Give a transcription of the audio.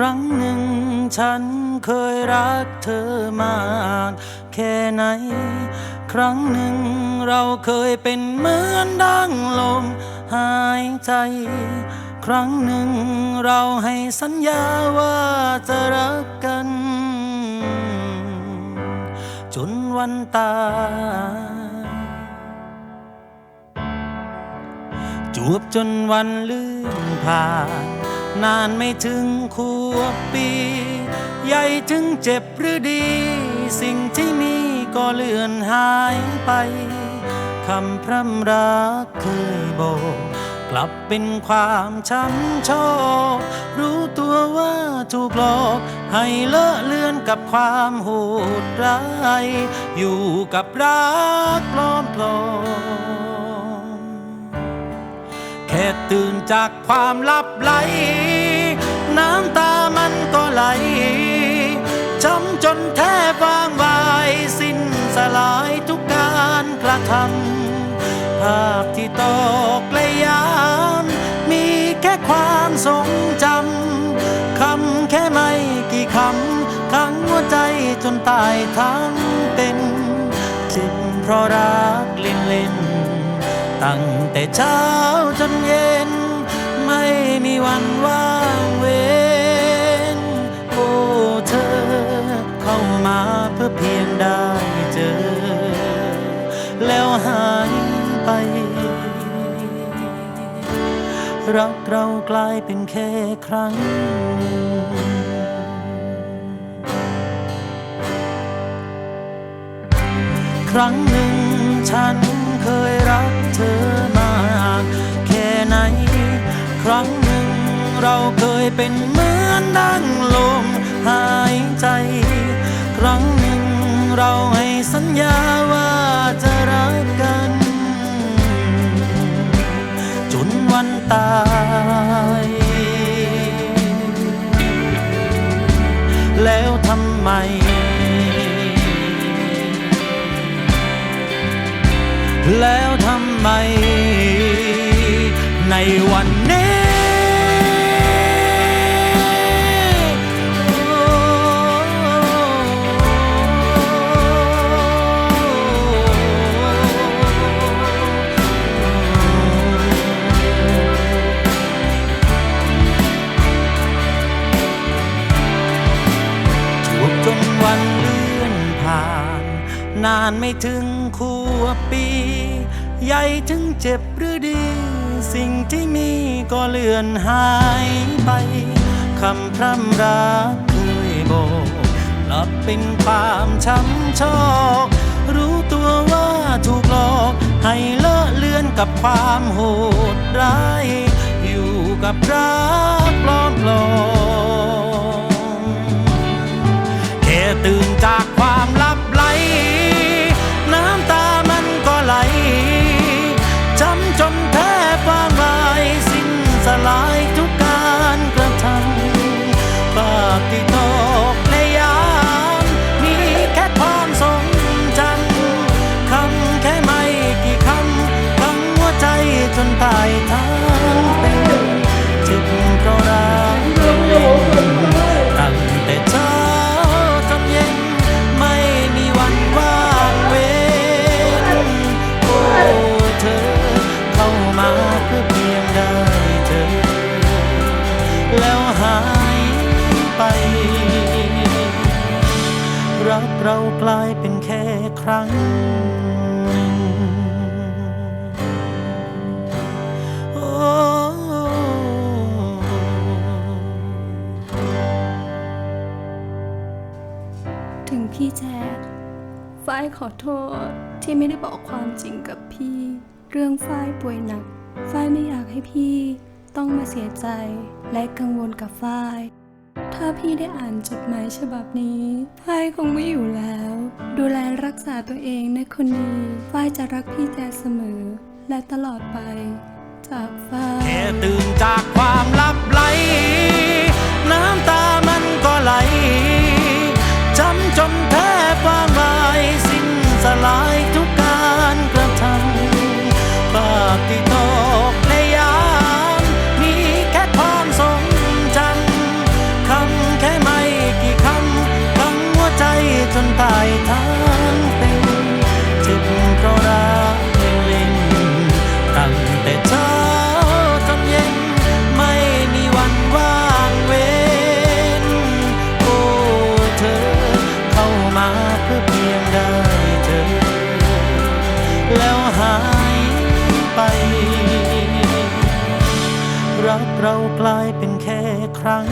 ครั้งหนึ่งฉันเคยรักเธอมากแค่ไหน ครั้งหนึ่งเราเคยเป็นเหมือนดังลมหายใจ ครั้งหนึ่งเราให้สัญญาว่าจะรักกัน จนวันตายจวบจนวันลื่นผ่าน นานไม่ถึงขวบปี ใหญ่ถึงเจ็บหรือดี สิ่งที่มีก็เลือนหายไป คำพร่ำรักเคยบอกกลับเป็นความช้ำโชครู้ตัวว่าถูกหลอก ให้เลอะเลือนกับความโหดร้าย อยู่กับรักปลอมปลอม แค่ตื่นจากความลับไหล น้ำตามันก็ไหลช้ำจนแทบวางวาย สิ้นสลายทุกการกระทำภาพที่ตกและย้ำมีแค่ความทรงจำคำแค่ไม่กี่คำขังหัวใจจนตายทั้งเป็นจ็บเพราะรักเล่นเล่น ตั้งแต่เช้าจนเย็น ไม่มีวันว่างเว้นโอ้เธอ เข้ามาเพื่อเพียงได้เจอ แล้วหายไป รักเรากลายเป็นแค่ครั้งครั้งหนึ่งฉัน ยรักเธอมาก แค่ไหน ครั้งหนึ่งเราเคยเป็น แล้วทำไม ในวันนี้โอ้จนวันเลื่อนผ่านนานไม่ถึงขวบปี ใหญ่ถึงเจ็บหรือดี สิ่งที่มีก็เลือนหายไป คำพร่ำรักเคยบอกกลับเป็นความช้ำชอก รู้ตัวว่าถูกหลอกให้เลอะเลือนกับความโหดร้าย อยู่กับรักปลอมปลอมแค่ตื่นจาก จนตายทั้งเป็นเจ็บเพราะรักตั้งแต่เช้าจนเย็นไม่มีวันว่างเว้นโอ้เธอเข้ามาเพื่อเพียงได้เจอแล้วหายไป รักเรากลายเป็นแค่ครั้ง ถึงพี่แจ๊ดฝ้ายขอโทษที่ไม่ได้บอกความจริงกับพี่ เรื่องฝ้ายป่วยหนัก ฝ้ายไม่อยากให้พี่ต้องมาเสียใจและกังวลกับฝ้าย ถ้าพี่ได้อ่านจดหมายฉบับนี้ฝ้ายคงไม่อยู่แล้ว ดูแลรักษาตัวเองนะคนดีฝ้ายจะรักพี่แจ๊ดเสมอ และตลอดไป จากฝ้ายแค่ตื่นจากความลับไหล น้ำตามันก็ไหล เรากลายเป็นแค่ครั้ง